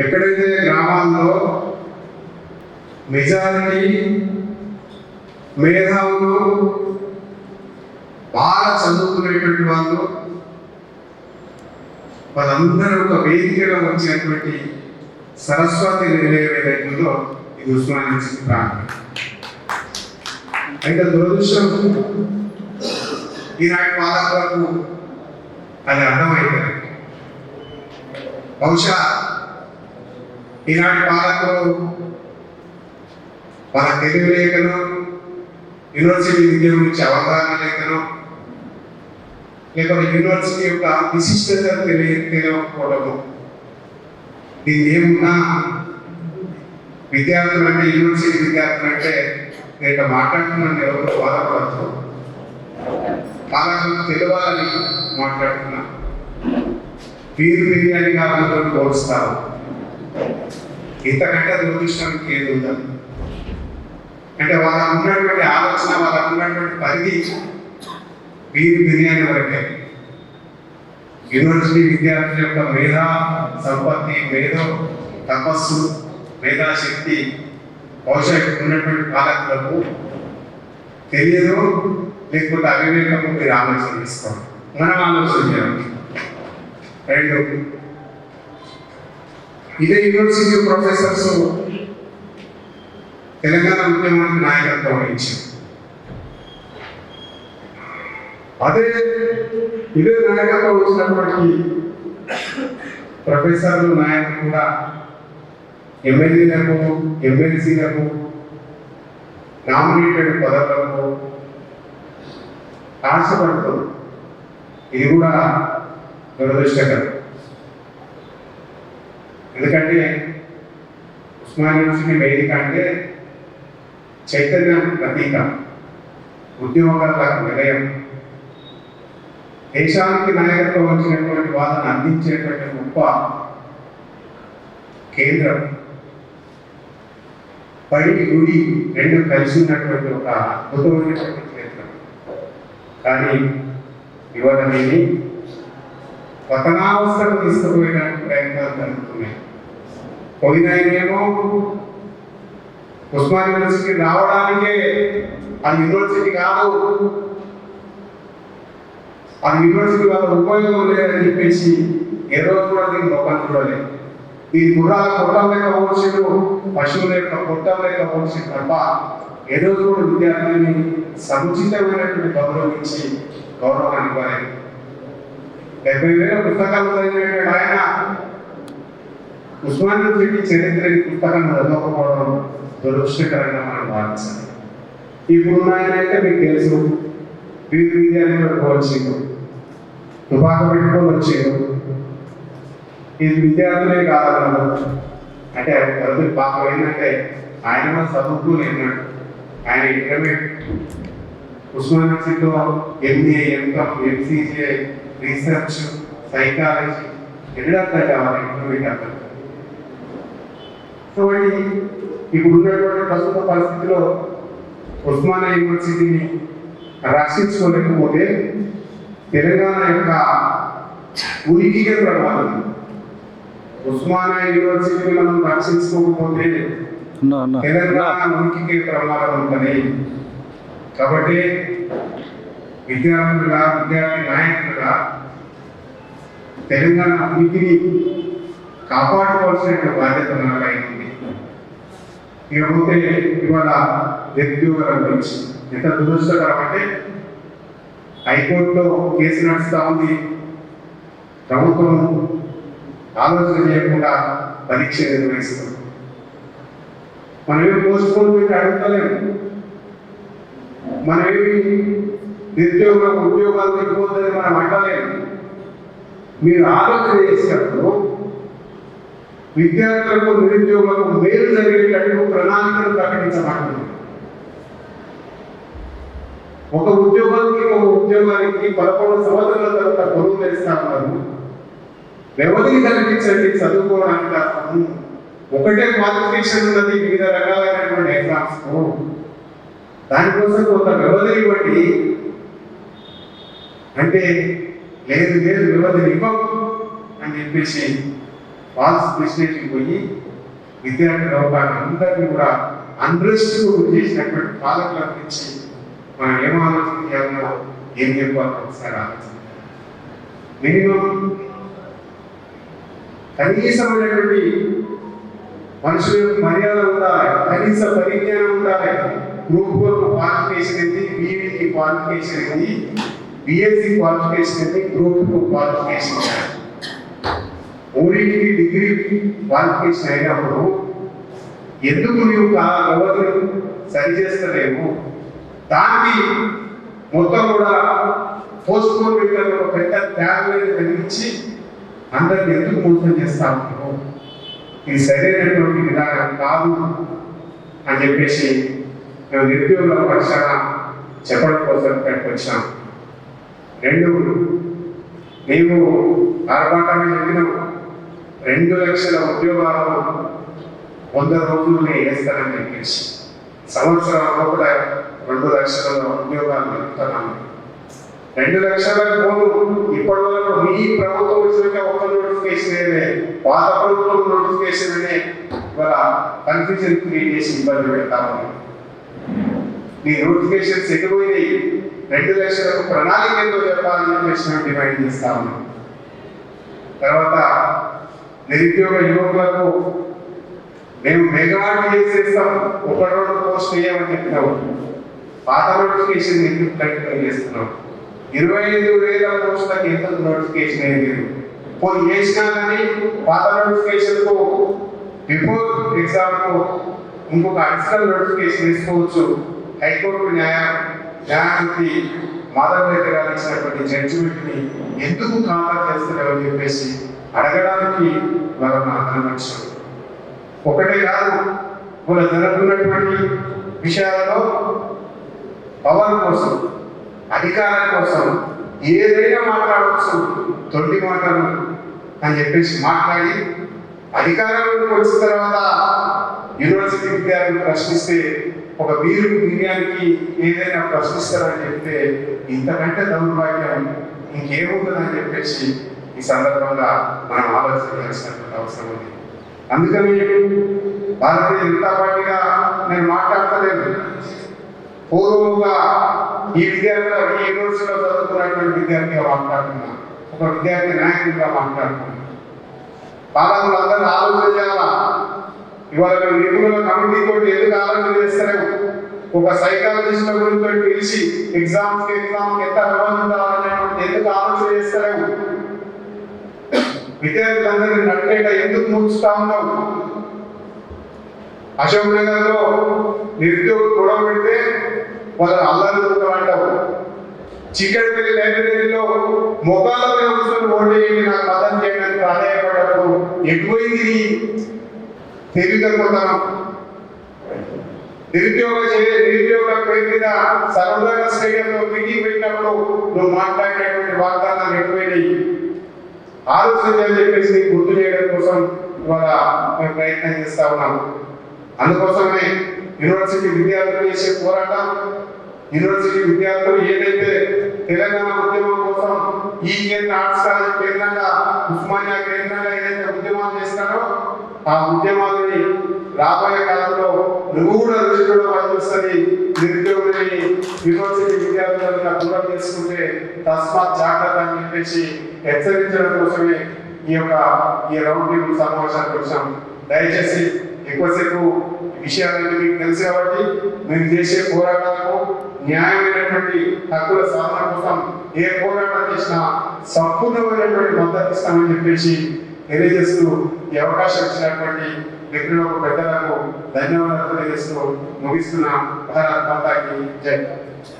ఎక్కడైతే గ్రామాల్లో మెజారిటీ మేధావులు బాగా చదువుకునేటువంటి వాళ్ళు వాళ్ళందరూ ఒక వేదికగా వచ్చినటువంటి సరస్వతి నిలయం ఏదైతుందో ఇది ఉస్మానించిన ప్రాంతం. అయితే దురదృష్టం ఈనాటి పాలకులకు అది అర్థమైంది బహుశా ఈనాటి పాలకులు మన తెలుగు లేఖను యూనివర్సిటీ విద్యం గురించి అవగాహన లేఖను లేకపోతే యూనివర్సిటీ యొక్క విశిష్టత తెలియ తెలియకపోవడము. దీన్ని ఏమున్నా విద్యార్థులు అంటే యూనివర్సిటీ విద్యార్థులు అంటే నేను మాట్లాడుతున్నాను ఎవరు బాధపడచ్చు పాలకులు తెలియాలని మాట్లాడుతున్నా. వీరు బిర్యానీ కావాలతో పోలుస్తారు ఇంతకంటే దురదృష్టానికి ఏది ఉందా? అంటే వాళ్ళకు ఉన్నటువంటి ఆలోచన వాళ్ళకు ఉన్నటువంటి పరిధి వీరు బిర్యానీ వరకే యూనివర్సిటీ విద్యార్థుల యొక్క మేధా సంపత్తి మేధో తపస్సు మేధాశక్తి బహుశా ఉన్నటువంటి పాలకులకు తెలియదు లేకపోతే అవివేకము మీరు ఆలోచన చేసుకోండి. మనం ఆలోచన చేయాలి. రెండు ఇదే యూనివర్సిటీ ప్రొఫెసర్స్ తెలంగాణ ఉద్యమానికి నాయకత్వం వహించారు. అదే ఇదే నాయకత్వం వచ్చినప్పటికీ ప్రొఫెసర్లు నాయకులు కూడా ఎమ్మెల్యేలకు ఎమ్మెల్సీలకు నామినేటెడ్ పదవులకు ఆశపడుతుంది ఇది కూడా దురదృష్టకరం. ఎందుకంటే ఉస్మాన్ యూనివర్సిటీ వేదిక అంటే చైతన్యం ప్రతీక. ఉద్యోగాల నిలయం దేశానికి నాయకత్వం వచ్చినటువంటి వాళ్ళని అందించేటువంటి గొప్ప కేంద్రం. బయటి గుడి రెండు కలిసి ఉన్నటువంటి ఒక అద్భుతమైనటువంటి క్షేత్రం. కానీ ఇవాళ దీన్ని పతనావస్థకు తీసుకుపోయడానికి ప్రయత్నాలు జరుగుతున్నాయి పోయినాయనేమో ఉస్మాన్ యూనివర్సిటీ రావడానికే అది యూనివర్సిటీ కాదు. ఆ యూనివర్సిటీ వల్ల ఉపయోగం లేదని చెప్పేసి ఏ రోజు కూడా దీన్ని లోపల చూడలేదు ఈ గుర్రాల కొట్టం లేక పోల్చిండు పశువుల యొక్క కొట్టం లేక పోల్చిండు తప్ప ఏ రోజు కూడా విద్యార్థులని సముచితమైనటువంటి గౌరవించి గౌరవాన్ని ఇవ్వలేదు డెబ్బై వేల పుస్తకాలు చదివినటువంటి ఆయన. ఉస్మాన్ చరిత్ర ఈ పుస్తకాన్ని చదవకపోవడం దురదృష్టకరంగా మనం భావించాలి. ఇప్పుడు ఆయన అయితే మీకు తెలుసు. వీధి విద్యార్థులకు వచ్చిండు తుపాక పెట్టుకొని వచ్చిండు ఇది విద్యార్థులే కాదన్నాడు అంటే ప్రతి పాపం ఏంటంటే ఆయన కూడా చదువుకోలేనాడు ఆయన ఇంటర్మీడియట్. ఉస్మాన్ యూనివర్సిటీలో M A M Com M C J research psychology ఎన్ని అర్థం కావాలి. ఇంటర్మీడియట్ అర్థం. కాబట్టి ఇప్పుడు ఉన్నటువంటి ప్రస్తుత పరిస్థితిలో ఉస్మానియా యూనివర్సిటీని రక్షించుకోలేకపోతే తెలంగాణ యొక్క ఉనికికే ప్రమాదం. ఉస్మానియా యూనివర్సిటీని మనం రక్షించుకోకపోతే తెలంగాణ ఉనికికే ప్రమాదం ఉంటుంది కాబట్టి విద్యార్థులుగా విద్యార్థి నాయకులుగా తెలంగాణ ఉనికిని కాపాడుకోవాల్సిన బాధ్యత మనపై ఇకపోతే ఇవాళ నిరుద్యోగాల గురించి ఎంత దురదృష్టకరం అంటే హైకోర్టులో కేసు నడుస్తూ ఉంది. ప్రభుత్వం ఆలోచన చేయకుండా పరీక్ష నిర్వహిస్తుంది. మనమేమి పోస్ట్ పోన్ పెట్టి అడుగుతలేము. మనమేమి నిరుద్యోగ ఉద్యోగాలు తగ్గిపోతుందని మనం అంటలేము. మీరు ఆలోచన చేసినప్పుడు విద్యార్థులకు నిరుద్యోగులకు మేలు జరిగేటట్టు ప్రణాళికలు ప్రకటించబడుతుంది ఒక ఉద్యోగానికి ఒక ఉద్యోగానికి పదకొండు సంవత్సరాల తర్వాత గొడవ వేస్తా ఉన్నారు. వ్యవధిని కల్పించండి చదువుకోవడానికి అర్థం ఒకటే క్వాలిఫికేషన్ ఉన్నది వివిధ రకాలైనటువంటి ఎగ్జామ్స్ దానికోసం కొంత వ్యవధిని ఇవ్వండి. అంటే లేదు లేదు వ్యవధిని ఇవ్వం అని చెప్పేసి ఫాల్స్ ప్రెస్టేజ్కి పోయి విద్యార్థి లోకాన్ని అందరినీ కూడా అండ్రెస్ట్ చేసినటువంటి పాలకుల గురించి మనం ఏం ఆలోచన చేయాలో ఏం చెప్పాలో ఒకసారి ఆలోచన మినిమం కనీసమైనటువంటి మనుషులకు మర్యాద ఉండాలి కనీస పరిజ్ఞానం ఉండాలి. గ్రూప్ వన్ క్వాలిఫికేషన్ ఏంటి? బీఈడి క్వాలిఫికేషన్ ఏంటి? బిఎస్సి క్వాలిఫికేషన్ ఏంటి? గ్రూప్ టూ క్వాలిఫికేషన్ ఏంటి? ఊరికి డిగ్రీ క్వాలిఫికేషన్ అయినప్పుడు ఎందుకు నీవు కా- వ్యవధిని సరి దానికి మొత్తం కూడా పోస్ట్ పోన్ పెద్ద ట్యాగ్ కలిగించి అందరిని ఎందుకు మోసం చేస్తా ఉంటారు ఇది సరైనటువంటి విధానం కాదు అని చెప్పేసి మేము నిరుద్యోగుల పక్షాన చెప్పడం కోసం ఇక్కడికి వచ్చాం రెండు నీవు ఆర్భాటంగా చెప్పినావు రెండు లక్షల ఉద్యోగాలు వంద రోజుల్లోనే వేస్తానని చెప్పేసి సంవత్సరంలో కూడా రెండు లక్షల ఉద్యోగాలు పెడుతున్నాను రెండు లక్షల పోను ఇప్పటి వరకు మీ ప్రభుత్వం వచ్చినాక ఒక్క నోటిఫికేషన్ పాత ప్రభుత్వం నోటిఫికేషన్ అనే ఇవాళ కన్ఫ్యూజన్ క్రియేట్ చేసి ఇబ్బంది పెడతాము. ఉంది నీ నోటిఫికేషన్స్ ఎటుపోయినాయి రెండు లక్షలకు ప్రణాళిక ఎంతో చెప్పాలని చెప్పేసి మేము డిమాండ్ చేస్తా ఉన్నాం తర్వాత నిరుద్యోగ యువకులకు మేము మెగా చేసేస్తాం. ఒక రోజు పోస్ట్ వేయమని చెప్పినావు. పాత నోటిఫికేషన్ ఎందుకు కంటిన్యూ చేస్తున్నాం ఇరవై ఐదు వేల పోస్టులకు ఎంత నోటిఫికేషన్ అయింది? పోయి చేసినా కానీ పాత నోటిఫికేషన్కు బిఫోర్ ఎగ్జామ్కు ఇంకొక అడిషనల్ నోటిఫికేషన్ తీసుకోవచ్చు. హైకోర్టు న్యాయ న్యాయమూర్తి మాధవ్ రెడ్డి గారు ఇచ్చినటువంటి జడ్జిమెంట్ని ఎందుకు ఖాతా చేస్తున్నారని చెప్పేసి అడగడానికి వాళ్ళని అనుమతించాం ఒకటే కాదు మన జరుగుతున్నటువంటి విషయాలలో పవర్ కోసం అధికారం కోసం ఏదైనా మాట్లాడవచ్చు తొండి మాటలు అని చెప్పేసి మాట్లాడి అధికారంలోకి వచ్చిన తర్వాత యూనివర్సిటీ విద్యార్థులు ప్రశ్నిస్తే ఒక వీరు బిర్యానీకి ఏదైనా ప్రశ్నిస్తారని చెప్తే ఇంతకంటే దౌర్భాగ్యం ఇంకేముంటుందని చెప్పేసి ఈ సందర్భంగా మనం ఆలోచించాల్సినటువంటి అవసరం ఉంది. అందుకని భారతీయ జనతా పార్టీగా నేను మాట్లాడతలేదు పూర్వముగా ఈ విద్యార్థి ఈ యూనివర్సిటీలో చదువుకున్నటువంటి విద్యార్థిగా మాట్లాడుతున్నా ఒక విద్యార్థి నాయకుడిగా మాట్లాడుతున్నా. పాలకులు అందరూ ఆలోచన చేయాలా? ఇవాళ నిపుణుల కమిటీ తోటి ఎందుకు ఆలోచన చేస్తలేము? ఒక సైకాలజిస్ట్ గురించి పిలిచి ఎగ్జామ్స్ ఎగ్జామ్ ఎంత వ్యవధి ఉండాలనేటువంటి ఎందుకు ఆలోచన విద్యార్థులందరినీ నట్టేట ఎందుకు ముంచుతా ఉన్నావు? అశోక్ నగర్లో గొడవ పెడితే వాళ్ళని అల్లరి దొరకమంటావు. చిక్కడపల్లి లైబ్రరీలో మొగాళ్ళ మీద కూర్చొని ఓటు నాకు మద్దతు చేయడానికి ప్రాధాన్యపడ్డప్పుడు ఎక్కువైంది తెలియకపోతాను నిరుద్యోగ నిరుద్యోగ పేరు మీద సర్వదయ స్టేడియంలో మీటింగ్ పెట్టినప్పుడు నువ్వు మాట్లాడేటువంటి వాగ్దానాలు ఎక్కువైనాయి. ఆలోచన చెప్పేసి గుర్తు చేయడం కోసం ఇవాళ మేము ప్రయత్నం చేస్తా ఉన్నాము. అందుకోసమే యూనివర్సిటీ విద్యార్థులు చేసే పోరాటం యూనివర్సిటీ విద్యార్థులు ఏదైతే తెలంగాణ ఉద్యమం కోసం ఈ కేంద్ర ఆర్ట్స్ కాలేజ్ కేంద్రంగా ఉస్మానియా కేంద్రంగా ఏదైతే ఉద్యమాలు చేస్తారో ఆ ఉద్యమాన్ని రాబోయే కాలంలో నువ్వు కూడా దృష్టిలో పనిచేస్తుంది. నిరుద్యోగులని యూనివర్సిటీ విద్యార్థులను దూరం చేసుకుంటే తస్మాత్ జాగ్రత్త అని చెప్పేసి హెచ్చరించడం కోసమే ఈ యొక్క ఈ రౌండ్ టేబుల్ సమావేశానికి వచ్చాం. దయచేసి ఎక్కువసేపు విషయాలన్నీ మీకు తెలుసు కాబట్టి మీరు చేసే పోరాటాలకు న్యాయమైనటువంటి హక్కుల సాధన కోసం ఏ పోరాటం చేసినా సంపూర్ణమైనటువంటి మద్దతు ఇస్తామని చెప్పేసి తెలియజేస్తూ ఈ అవకాశం ఇచ్చినటువంటి వ్యక్తులకు పెద్దలకు ధన్యవాదాలు తెలియజేస్తూ ముగిస్తున్న. భారత్ మాతాకి జై